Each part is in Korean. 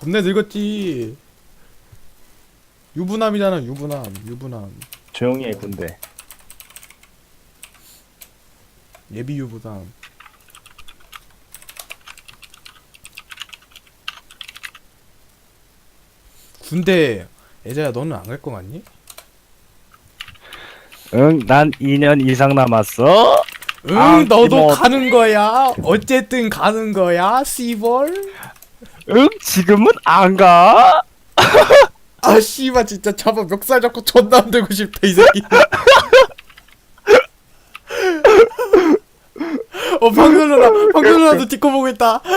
겁내 늙었지. 유부남이잖아 유부남 유부남 조용히 해 군대. 예비 유부남. 군대 애자야 너는 안 갈 거 같니? 응, 난 2년 이상 남았어. 응 아, 너도 뭐- 가는 거야. 어쨌든 가는 거야. 씨벌. 응, 지금은 안 가. 아 씨발 진짜 잡아 멱살 잡고 존나 흔들고 싶다 이 새끼. 어 방금 누나 방금 누나도 딛고 보고 있다.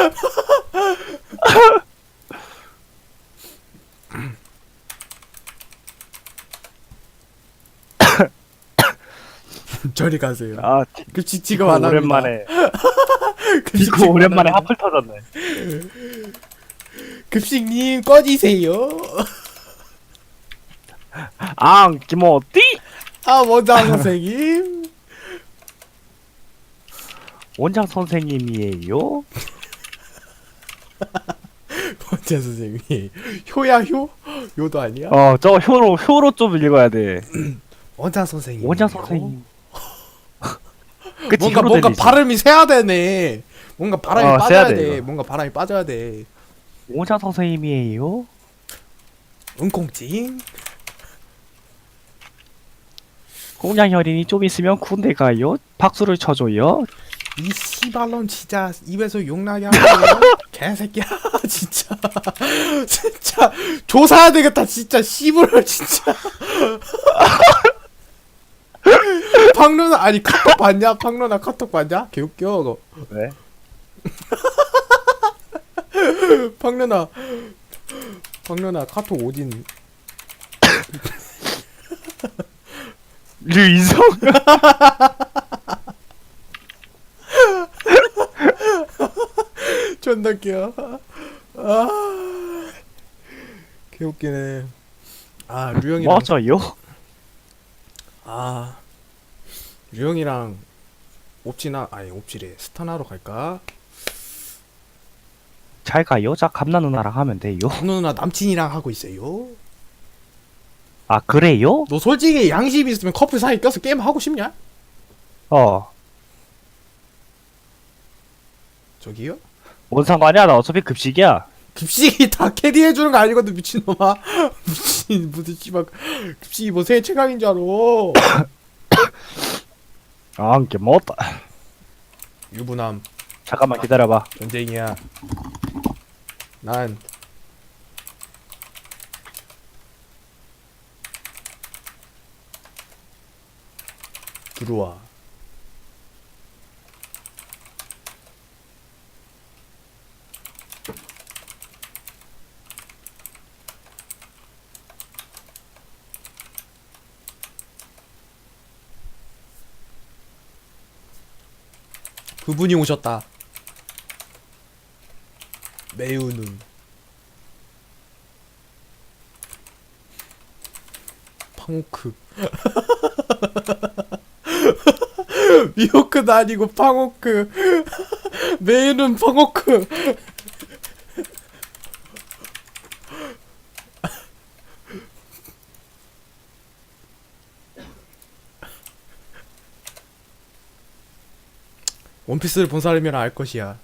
저리 가세요. 아, 지금 안 합니다. 오랜만에. 급식 디코 오랜만에. 하플 터졌네. 급식님 꺼지세요. 앙, 김어띠? 아 원장 선생님. 원장 선생님이에요. 원장 선생님. 효야 효? 요도 아니야? 어, 저 효로 효로 좀 읽어야 돼. 원장 선생님. 원장 선생님. 그치, 뭔가 효로 뭔가. 발음이 세야 되네. 뭔가 바람이 어, 빠져야 돼, 돼. 이거. 뭔가 바람이 빠져야 돼. 원장 선생님이에요. 응콩찡. 공장 혈인이 좀 있으면 군대 가요. 박수를 쳐줘요. 이 씨발놈 진짜 입에서 욕나게 하고 개새끼야 진짜 진짜 조사해야 되겠다 진짜 씨부를 진짜 박누나 아니 카톡 봤냐 박누나 카톡 봤냐 개웃겨 그거 왜? 박누나 박누나 카톡 오진 류인성? 존나 웃겨 아 개웃기네 아 류영이랑 맞아요. 아 류영이랑 옵지나 아니 옵지래 스타나로 갈까? 잘 가요. 자 감나 누나랑 하면 돼요. 박노 누나 남친이랑 하고 있어요. 아 그래요? 너 솔직히 양심 있으면 커플 사이 껴서 게임 하고 싶냐? 어. 저기요? 뭔 상관이야? 나 어차피 급식이야. 급식이 다 캐리해 주는 거 아니거든 미친놈아. 미친 무슨 씨발 급식이 뭐 세계 최강인 줄 알아. 아, 이게 뭐다. 유부남 잠깐만 기다려봐. 전쟁이야. 난 들어와. 그분이 오셨다. 매우는 팡호크. 미호크도 아니고 팡호크. 매우는 팡호크. 원피스를 본 사람이라 알 것이야